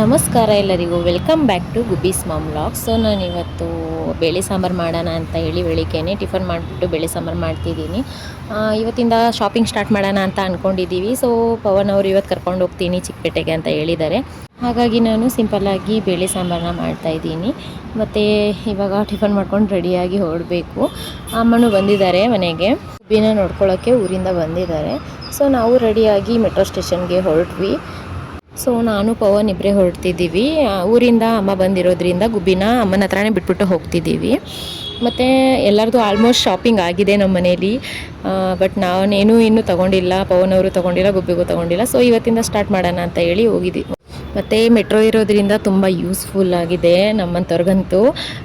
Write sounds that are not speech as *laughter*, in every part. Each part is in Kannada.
ನಮಸ್ಕಾರ ಎಲ್ಲರಿಗೂ. Welcome back to ಗುಬೀಸ್ mom vlog so ನಾನು ಇವತ್ತು ಬೇಳೆ ಸಾಂಬಾರು ಮಾಡೋಣ ಅಂತ ಹೇಳಿ ಬೆಳಿಗ್ಗೆನೆ ಟಿಫನ್ ಮಾಡಿಬಿಟ್ಟು ಬೇಳೆ ಸಾಂಬಾರು ಮಾಡ್ತಿದ್ದೀನಿ. ಇವತ್ತಿಂದ ಶಾಪಿಂಗ್ ಸ್ಟಾರ್ಟ್ ಮಾಡೋಣ ಅಂತ ಅಂದ್ಕೊಂಡಿದ್ದೀವಿ ಸೊ ಪವನ್ ಅವರು ಇವತ್ತು ಕರ್ಕೊಂಡು ಹೋಗ್ತೀನಿ ಚಿಕ್ಕಪೇಟೆಗೆ ಅಂತ ಹೇಳಿದ್ದಾರೆ. ಹಾಗಾಗಿ ನಾನು ಸಿಂಪಲ್ಲಾಗಿ ಬೇಳೆ ಸಾಂಬಾರನ್ನ ಮಾಡ್ತಾ ಇದ್ದೀನಿ. ಮತ್ತು ಇವಾಗ ಟಿಫನ್ ಮಾಡ್ಕೊಂಡು ರೆಡಿಯಾಗಿ ಹೊರಡಬೇಕು. ಅಮ್ಮನೂ ಬಂದಿದ್ದಾರೆ ಮನೆಗೆ. ಗುಬ್ಬಿನ ನೋಡ್ಕೊಳ್ಳೋಕ್ಕೆ ಊರಿಂದ ಬಂದಿದ್ದಾರೆ. ಸೊ ನಾವು ರೆಡಿಯಾಗಿ ಮೆಟ್ರೋ ಸ್ಟೇಷನ್ಗೆ ಹೊರಟ್ವಿ. ಸೊ ನಾನು ಪವನ್ ಇಬ್ಬರೇ ಹೊರಡ್ತಿದ್ದೀವಿ. ಊರಿಂದ ಅಮ್ಮ ಬಂದಿರೋದ್ರಿಂದ ಗುಬ್ಬಿನ ಅಮ್ಮನ ಹತ್ರನೇ ಬಿಟ್ಬಿಟ್ಟು ಹೋಗ್ತಿದ್ದೀವಿ. ಮತ್ತು ಎಲ್ಲರದು ಆಲ್ಮೋಸ್ಟ್ ಶಾಪಿಂಗ್ ಆಗಿದೆ ನಮ್ಮ ಮನೇಲಿ. ಬಟ್ ನಾನೇನು ಇನ್ನೂ ತೊಗೊಂಡಿಲ್ಲ. ಪವನ್ ಅವರು ತೊಗೊಂಡಿಲ್ಲ, ಗುಬ್ಬಿಗೂ ತೊಗೊಂಡಿಲ್ಲ. ಸೊ ಇವತ್ತಿಂದ ಸ್ಟಾರ್ಟ್ ಮಾಡೋಣ ಅಂತ ಹೇಳಿ ಹೋಗಿದ್ದೀವಿ ಮತ್ತು ಮೆಟ್ರೋ ಇರೋದ್ರಿಂದ ತುಂಬ ಯೂಸ್ಫುಲ್ ಆಗಿದೆ ನಮ್ಮಂಥವ್ರಿಗಂತೂ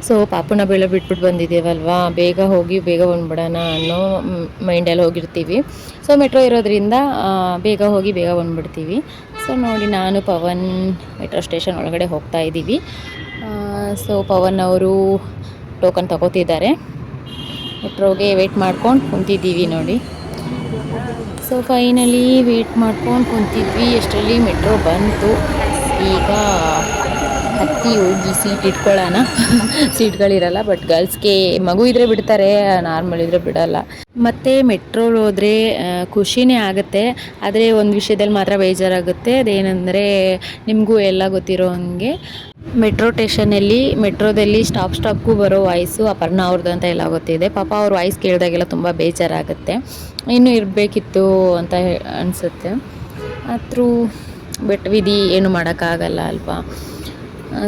ಸೊ ಪಾಪುನ ಬೆಳೆ ಬಿಟ್ಬಿಟ್ಟು ಬಂದಿದ್ದೇವಲ್ವಾ? ಬೇಗ ಹೋಗಿ, ಬೇಗ ಬಂದ್ಬಿಡೋಣ ಅನ್ನೋ ಮೈಂಡಲ್ಲಿ ಹೋಗಿರ್ತೀವಿ. ಸೊ ಮೆಟ್ರೋ ಇರೋದ್ರಿಂದ ಬೇಗ ಹೋಗಿ, ಬೇಗ ಬಂದ್ಬಿಡ್ತೀವಿ. ಸೊ ನೋಡಿ ನಾನು ಪವನ್ ಮೆಟ್ರೋ ಸ್ಟೇಷನ್ ಒಳಗಡೆ ಹೋಗ್ತಾ ಇದ್ದೀವಿ. ಸೊ ಪವನ್ ಅವರು ಟೋಕನ್ ತಗೋತಿದ್ದಾರೆ. ಮೆಟ್ರೋಗೆ ವೆಯ್ಟ್ ಮಾಡ್ಕೊಂಡು ಕುಂತಿದ್ದೀವಿ ನೋಡಿ. ಸೊ ಫೈನಲಿ ವೆಯ್ಟ್ ಮಾಡ್ಕೊಂಡು ಕುಂತಿದ್ವಿ. ಎಷ್ಟರಲ್ಲಿ ಮೆಟ್ರೋ ಬಂತು? ಈಗ ಹತ್ತಿ ಹೋಗಿ ಸೀಟ್ ಇಟ್ಕೊಳ್ಳೋಣ. ಸೀಟ್ಗಳಿರಲ್ಲ ಬಟ್ ಗರ್ಲ್ಸ್ಗೆ ಮಗು ಇದ್ರೆ ಬಿಡ್ತಾರೆ ನಾರ್ಮಲ್ ಇದ್ರೆ ಬಿಡಲ್ಲ. ಮತ್ತು ಮೆಟ್ರೋ ಹೋದರೆ ಖುಷಿನೇ ಆಗುತ್ತೆ. ಆದರೆ ಒಂದು ವಿಷಯದಲ್ಲಿ ಮಾತ್ರ ಬೇಜಾರಾಗುತ್ತೆ. ಅದೇನೆಂದರೆ ನಿಮಗೂ ಎಲ್ಲ ಗೊತ್ತಿರೋ ಹಂಗೆ ಮೆಟ್ರೋ ಸ್ಟೇಷನಲ್ಲಿ ಮೆಟ್ರೋದಲ್ಲಿ ಸ್ಟಾಪ್ ಸ್ಟಾಪ್ಗೂ ಬರೋ ವಾಯ್ಸು ಅಪರ್ಣ ಅವ್ರದ್ದು ಅಂತ ಎಲ್ಲ ಗೊತ್ತಿದೆ. ಪಾಪ ಅವ್ರ ವಾಯ್ಸ್ ಕೇಳಿದಾಗೆಲ್ಲ ತುಂಬ ಬೇಜಾರಾಗುತ್ತೆ. ಇನ್ನೂ ಇರಬೇಕಿತ್ತು ಅಂತ ಅನಿಸುತ್ತೆ. ಆದರೂ ಬೆಟ್ ವಿಧಿ ಏನು ಮಾಡೋಕ್ಕಾಗಲ್ಲ ಅಲ್ವಾ?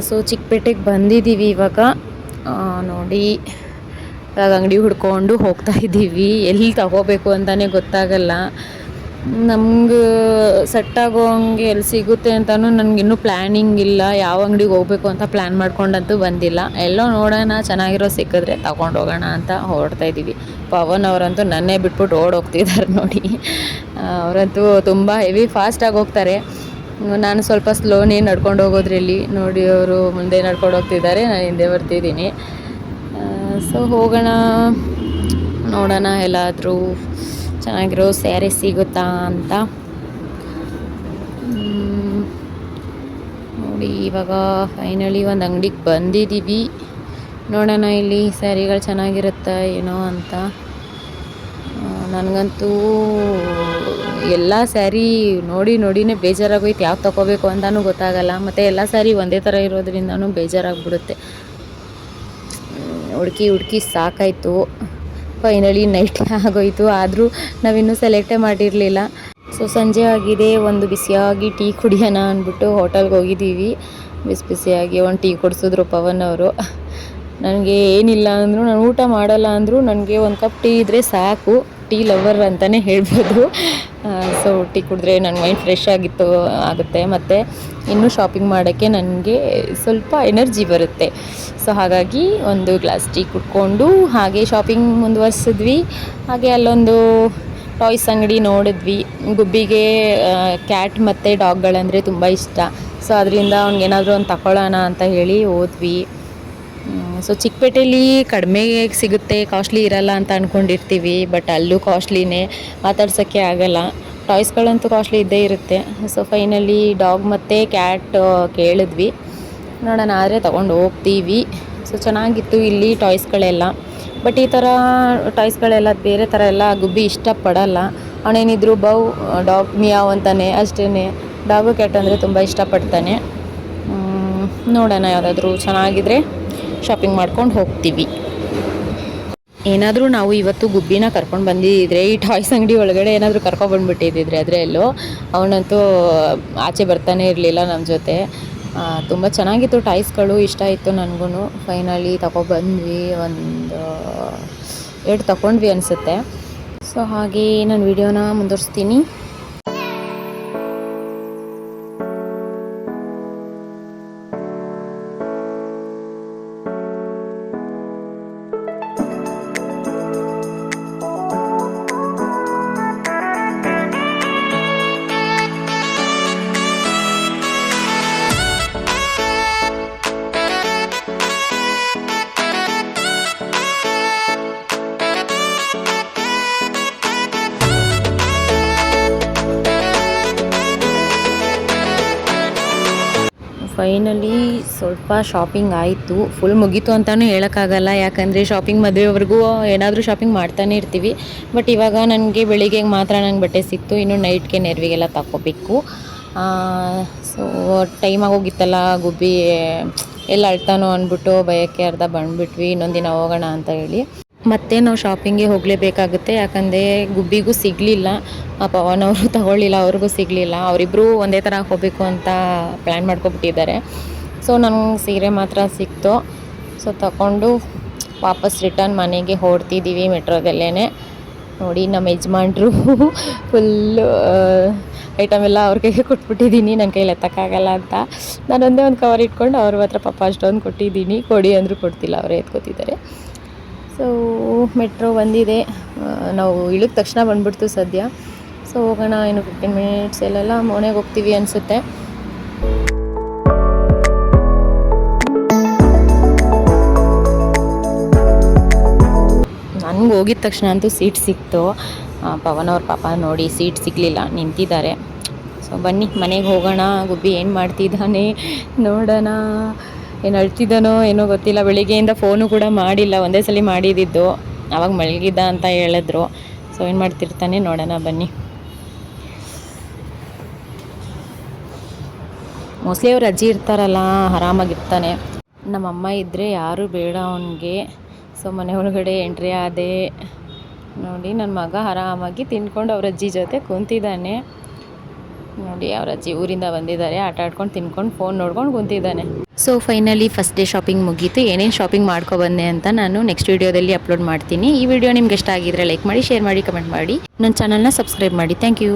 ಸೊ ಚಿಕ್ಕಪೇಟೆಗೆ ಬಂದಿದ್ದೀವಿ ಇವಾಗ. ನೋಡಿ ಅಂಗಡಿ ಹುಡ್ಕೊಂಡು ಹೋಗ್ತಾ ಇದ್ದೀವಿ ಎಲ್ಲಿ ತಗೋಬೇಕು ಅಂತಲೇ ಗೊತ್ತಾಗಲ್ಲ. ನಮ್ಗೆ ಸೆಟ್ ಆಗೋ ಹಂಗೆ ಎಲ್ಲಿ ಸಿಗುತ್ತೆ ಅಂತಲೂ ನನಗಿನ್ನೂ ಪ್ಲ್ಯಾನಿಂಗ್ ಇಲ್ಲ. ಯಾವ ಅಂಗಡಿಗೆ ಹೋಗ್ಬೇಕು ಅಂತ ಪ್ಲ್ಯಾನ್ ಮಾಡ್ಕೊಂಡಂತೂ ಬಂದಿಲ್ಲ. ಎಲ್ಲೋ ನೋಡೋಣ, ಚೆನ್ನಾಗಿರೋ ಸಿಕ್ಕಿದ್ರೆ ತಗೊಂಡು ಹೋಗೋಣ ಅಂತ ಹೊರಡ್ತಾ ಇದ್ದೀವಿ ಪವನ್ ಅವರಂತೂ ನನ್ನೇ ಬಿಟ್ಬಿಟ್ಟು ಓಡೋಗ್ತಿದ್ದಾರೆ ನೋಡಿ. ಅವರಂತೂ ತುಂಬ ಹೆವಿ ಫಾಸ್ಟಾಗಿ ಹೋಗ್ತಾರೆ. ನಾನು ಸ್ವಲ್ಪ ಸ್ಲೋನೇ ನಡ್ಕೊಂಡು ಹೋಗೋದ್ರಲ್ಲಿ ನೋಡಿ, ಅವರು ಮುಂದೆ ನಡ್ಕೊಂಡು ಹೋಗ್ತಿದ್ದಾರೆ. ನಾನು ಹಿಂದೆ ಬರ್ತಿದ್ದೀನಿ. ಸೊ ಹೋಗೋಣ. ನೋಡೋಣ ಎಲ್ಲಾದರೂ ಚೆನ್ನಾಗಿರೋ ಸ್ಯಾರಿ ಸಿಗುತ್ತಾ ಅಂತ. ನೋಡಿ, ಇವಾಗ ಫೈನಲಿ ಒಂದು ಅಂಗಡಿಗೆ ಬಂದಿದ್ದೀವಿ ನೋಡೋಣ ಇಲ್ಲಿ ಸ್ಯಾರಿಗಳು ಚೆನ್ನಾಗಿರುತ್ತಾ, ಏನೋ ಅಂತ. ನನಗಂತೂ ಎಲ್ಲ ಸ್ಯಾರಿ ನೋಡಿ ನೋಡಿನೇ ಬೇಜಾರಾಗೋಯ್ತು. ಯಾವ್ದು ತೊಗೋಬೇಕು ಅಂತಲೂ ಗೊತ್ತಾಗಲ್ಲ. ಮತ್ತು ಎಲ್ಲ ಸ್ಯಾರಿ ಒಂದೇ ಥರ ಇರೋದ್ರಿಂದನೂ ಬೇಜಾರಾಗ್ಬಿಡುತ್ತೆ. ಹುಡುಕಿ ಹುಡುಕಿ ಸಾಕಾಯಿತು. ಫೈನಲಿ ನೈಟ್ *laughs* ಆಗೋಯ್ತು. ಆದರೂ ನಾವಿನ್ನೂ ಸೆಲೆಕ್ಟೇ ಮಾಡಿರಲಿಲ್ಲ. ಸೊ, ಸಂಜೆ ಆಗಿದೆ. ಒಂದು ಬಿಸಿಯಾಗಿ ಟೀ ಕುಡಿಯೋಣ ಅಂದ್ಬಿಟ್ಟು ಹೋಟೆಲ್ಗೆ ಹೋಗಿದ್ದೀವಿ. ಬಿಸಿ ಬಿಸಿಯಾಗಿ ಒಂದು ಟೀ ಕೊಡಿಸಿದ್ರು ಪವನ್ ಅವರು. ನನಗೆ ಏನಿಲ್ಲ ಅಂದರೂ, ನಾನು ಊಟ ಮಾಡಲ್ಲ ಅಂದರೂ ನನಗೆ ಒಂದು ಕಪ್ ಟೀ ಇದ್ದರೆ ಸಾಕು. ಟೀ ಲವರ್ ಅಂತಲೇ ಹೇಳ್ಬೋದು. ಸೊ ಟೀ ಕುಡಿದ್ರೆ ನನ್ನ ಮೈಂಡ್ ಫ್ರೆಶ್ ಆಗಿತ್ತು, ಆಗುತ್ತೆ. ಮತ್ತು ಇನ್ನೂ ಶಾಪಿಂಗ್ ಮಾಡೋಕ್ಕೆ ನನಗೆ ಸ್ವಲ್ಪ ಎನರ್ಜಿ ಬರುತ್ತೆ. ಸೊ ಹಾಗಾಗಿ ಒಂದು ಗ್ಲಾಸ್ ಟೀ ಕುಡ್ಕೊಂಡು ಹಾಗೆ ಶಾಪಿಂಗ್ ಮುಂದುವರ್ಸಿದ್ವಿ. ಹಾಗೆ ಅಲ್ಲೊಂದು ಟಾಯ್ಸ್ ಅಂಗಡಿ ನೋಡಿದ್ವಿ. ಗುಬ್ಬಿಗೆ ಕ್ಯಾಟ್ ಮತ್ತು ಡಾಗ್ಗಳಂದರೆ ತುಂಬ ಇಷ್ಟ. ಸೊ ಅದರಿಂದ ಅವ್ನಿಗೇನಾದರೂ ಒಂದು ತಗೊಳ್ಳೋಣ ಅಂತ ಹೇಳಿ ಹೋದ್ವಿ. ಸೊ ಚಿಕ್ಕಪೇಟೆಯಲ್ಲಿ ಕಡಿಮೆ ಸಿಗುತ್ತೆ ಕಾಸ್ಟ್ಲಿ ಇರಲ್ಲ ಅಂತ ಅಂದ್ಕೊಂಡಿರ್ತೀವಿ ಬಟ್ ಅಲ್ಲೂ ಕಾಸ್ಟ್ಲಿನೇ ಮಾತಾಡ್ಸೋಕ್ಕೆ ಆಗಲ್ಲ. ಟಾಯ್ಸ್ಗಳಂತೂ ಕಾಸ್ಟ್ಲಿ ಇದ್ದೇ ಇರುತ್ತೆ. ಸೊ ಫೈನಲಿ ಡಾಗ್ ಮತ್ತು ಕ್ಯಾಟ್ ಕೇಳಿದ್ವಿ. ನೋಡೋಣ, ಆದರೆ ತೊಗೊಂಡು ಹೋಗ್ತೀವಿ. ಸೊ ಚೆನ್ನಾಗಿತ್ತು ಇಲ್ಲಿ ಟಾಯ್ಸ್ಗಳೆಲ್ಲ ಬಟ್ ಈ ಥರ ಟಾಯ್ಸ್ಗಳೆಲ್ಲ ಬೇರೆ ಥರ ಎಲ್ಲ ಗುಬ್ಬಿ ಇಷ್ಟಪಡಲ್ಲ. ಅವನೇನಿದ್ರು ಬೌ, ಡಾಗ್ ಮಿಯಾವ್ ಅಂತಾನೆ ಅಷ್ಟೇ ಡಾಗು ಕ್ಯಾಟ್ ಅಂದರೆ ತುಂಬ ಇಷ್ಟಪಡ್ತಾನೆ. ನೋಡೋಣ ಯಾವುದಾದ್ರೂ ಚೆನ್ನಾಗಿದ್ರೆ. ಶಾಪಿಂಗ್ ಮಾಡ್ಕೊಂಡು ಹೋಗ್ತೀವಿ. ಏನಾದರೂ ನಾವು ಇವತ್ತು ಗುಬ್ಬಿನ ಕರ್ಕೊಂಡು ಬಂದಿದ್ದರೆ ಈ ಟಾಯ್ಸ್ ಅಂಗಡಿ ಒಳಗಡೆ ಏನಾದರೂ ಕರ್ಕೊಂಡ್ಬಂದುಬಿಟ್ಟಿದ್ದಿದ್ರೆ ಅದರಲ್ಲೂ, ಅವನಂತೂ ಆಚೆ ಬರ್ತಾನೆ ಇರಲಿಲ್ಲ ನಮ್ಮ ಜೊತೆ. ತುಂಬ ಚೆನ್ನಾಗಿತ್ತು ಟಾಯ್ಸ್ಗಳು, ಇಷ್ಟ ಇತ್ತು ನನಗೂ ಫೈನಲಿ ತಗೊಬಂದ್ವಿ, ಒಂದು ಎರಡು ತಗೊಂಡ್ವಿ ಅನಿಸುತ್ತೆ. ಸೊ ಹಾಗೆ ನಾನು ವಿಡಿಯೋನ ಮುಂದುವರಿಸ್ತೀನಿ. ಫೈನಲಿ ಸ್ವಲ್ಪ ಶಾಪಿಂಗ್ ಆಯಿತು. ಫುಲ್ ಮುಗೀತು ಅಂತಲೂ ಹೇಳೋಕ್ಕಾಗಲ್ಲ. ಯಾಕಂದರೆ ಶಾಪಿಂಗ್ ಮದುವೆವರೆಗೂ ಏನಾದರೂ ಶಾಪಿಂಗ್ ಮಾಡ್ತಾನೆ ಇರ್ತೀವಿ. ಬಟ್ ಇವಾಗ ನನಗೆ ಬೆಳಿಗ್ಗೆ ಮಾತ್ರ ನಂಗೆ ಬಟ್ಟೆ ಸಿಕ್ತು. ಇನ್ನು ನೈಟ್ಗೆ ನೆರವಿಗೆಲ್ಲ ತಗೋಬೇಕು ಸೊ ಟೈಮ್ ಆಗೋಗಿತ್ತಲ್ಲ, ಗುಬ್ಬಿ ಎಲ್ಲ ಅಳ್ತಾನೋ ಅಂದ್ಬಿಟ್ಟು ಭಯಕ್ಕೆ ಅರ್ಧ ಬಂದುಬಿಟ್ವಿ. ಇನ್ನೊಂದು ದಿನ ಹೋಗೋಣ ಅಂತ ಹೇಳಿ. ಮತ್ತೆ ನಾವು ಶಾಪಿಂಗ್ಗೆ ಹೋಗಲೇಬೇಕಾಗುತ್ತೆ. ಯಾಕಂದರೆ ಗುಬ್ಬಿಗೂ ಸಿಗಲಿಲ್ಲ. ಪವನ್ ಅವರು ತಗೊಳ್ಳಿಲ್ಲ, ಅವ್ರಿಗೂ ಸಿಗಲಿಲ್ಲ. ಅವರಿಬ್ಬರು ಒಂದೇ ಥರ ಹೋಗಬೇಕು ಅಂತ ಪ್ಲ್ಯಾನ್ ಮಾಡ್ಕೊಬಿಟ್ಟಿದ್ದಾರೆ. ಸೊ ನನಗೆ ಸೀರೆ ಮಾತ್ರ ಸಿಕ್ತು. ಸೊ ತಗೊಂಡು ವಾಪಸ್ ರಿಟರ್ನ್ ಮನೆಗೆ ಹೊಡ್ತಿದ್ದೀವಿ ಮೆಟ್ರೋದಲ್ಲೇ ನೋಡಿ ನಮ್ಮ ಯಜಮಾನ್ರು ಫುಲ್ಲು ಐಟಮ್ ಎಲ್ಲ ಅವ್ರ ಕೈಗೆ ಕೊಟ್ಬಿಟ್ಟಿದ್ದೀನಿ ನನ್ನ ಕೈಲಿ ಎತ್ತಕ್ಕಾಗಲ್ಲ ಅಂತ. ನಾನು ಒಂದೇ ಒಂದು ಕವರ್ ಇಟ್ಕೊಂಡು ಅವ್ರ ಹತ್ರ ಪಾಪ ಅಷ್ಟೊಂದು ಕೊಟ್ಟಿದ್ದೀನಿ ಕೊಡಿ ಅಂದರೂ ಕೊಡ್ತಿಲ್ಲ. ಅವರೇ ಎತ್ಕೋತಿದ್ದಾರೆ. ಸೊ ಮೆಟ್ರೋ ಬಂದಿದೆ. ನಾವು ಇಳಿದ ತಕ್ಷಣ ಬಂದ್ಬಿಡ್ತು ಸದ್ಯ. ಸೊ ಹೋಗೋಣ ಇನ್ನು ಫಿಫ್ಟೀನ್ ಮಿನಿಟ್ಸ್ ಎಲ್ಲೆಲ್ಲ ಮನೆಗೆ ಹೋಗ್ತೀವಿ ಅನಿಸುತ್ತೆ. ನನಗೆ ಹೋಗಿದ ತಕ್ಷಣ ಅಂತೂ ಸೀಟ್ ಸಿಕ್ತು. ಪವನ್ ಅವ್ರ ಪಾಪ ನೋಡಿ ಸೀಟ್ ಸಿಗಲಿಲ್ಲ, ನಿಂತಿದ್ದಾರೆ. ಸೊ ಬನ್ನಿ, ಮನೆಗೆ ಹೋಗೋಣ. ಗುಬ್ಬಿ ಏನು ಮಾಡ್ತಿದ್ದಾನೆ? ನೋಡೋಣ. ಏನು ಅಳ್ತಿದ್ದಾನೋ ಏನೋ ಗೊತ್ತಿಲ್ಲ. ಬೆಳಿಗ್ಗೆಯಿಂದ ಫೋನು ಕೂಡ ಮಾಡಿಲ್ಲ. ಒಂದೇ ಸಲ ಮಾಡಿದ್ದಿದ್ದು ಅವಾಗ ಮಲಗಿದ್ದ ಅಂತ ಹೇಳಿದ್ರು. ಸೊ ಏನು ಮಾಡ್ತಿರ್ತಾನೆ? ನೋಡೋಣ, ಬನ್ನಿ. ಮೋಸ್ಟ್ಲಿ ಅವ್ರು ಅಜ್ಜಿ ಇರ್ತಾರಲ್ಲ ಆರಾಮಾಗಿರ್ತಾನೆ ನಮ್ಮಮ್ಮ ಇದ್ದರೆ ಯಾರೂ ಬೇಡ ಅವನಿಗೆ. ಸೊ ಮನೆ ಒಳಗಡೆ ಎಂಟ್ರಿ ಆದೆ. ನೋಡಿ ನನ್ನ ಮಗ ಆರಾಮಾಗಿ ತಿನ್ಕೊಂಡು ಅವ್ರ ಅಜ್ಜಿ ಜೊತೆ ಕುಂತಿದ್ದಾನೆ. ನೋಡಿ, ಅವ್ರ ಅಜ್ಜಿ ಊರಿಂದ ಬಂದಿದ್ದಾರೆ. ಆಟ ಆಡ್ಕೊಂಡು ತಿನ್ಕೊಂಡು ಫೋನ್ ನೋಡ್ಕೊಂಡು ಕುಂತಿದ್ದಾನೆ. So finally first day shopping ಮುಗೀತು. ಏನೇನು ಶಾಪಿಂಗ್ ಮಾಡ್ಕೊ ಬಂದೆ ಅಂತ ನಾನು ನೆಕ್ಸ್ಟ್ ವಿಡಿಯೋದಲ್ಲಿ ಅಪ್ಲೋಡ್ ಮಾಡ್ತೀನಿ. ಈ ವಿಡಿಯೋ ನಿಮ್ಗೆ ಇಷ್ಟ ಆಗಿದ್ರೆ ಲೈಕ್ ಮಾಡಿ ಶೇರ್ ಮಾಡಿ ಕಮೆಂಟ್ ಮಾಡಿ. ನನ್ನ ಚಾನಲ್ನ ಸಬ್ಸ್ಕ್ರೈಬ್ ಮಾಡಿ. Thank you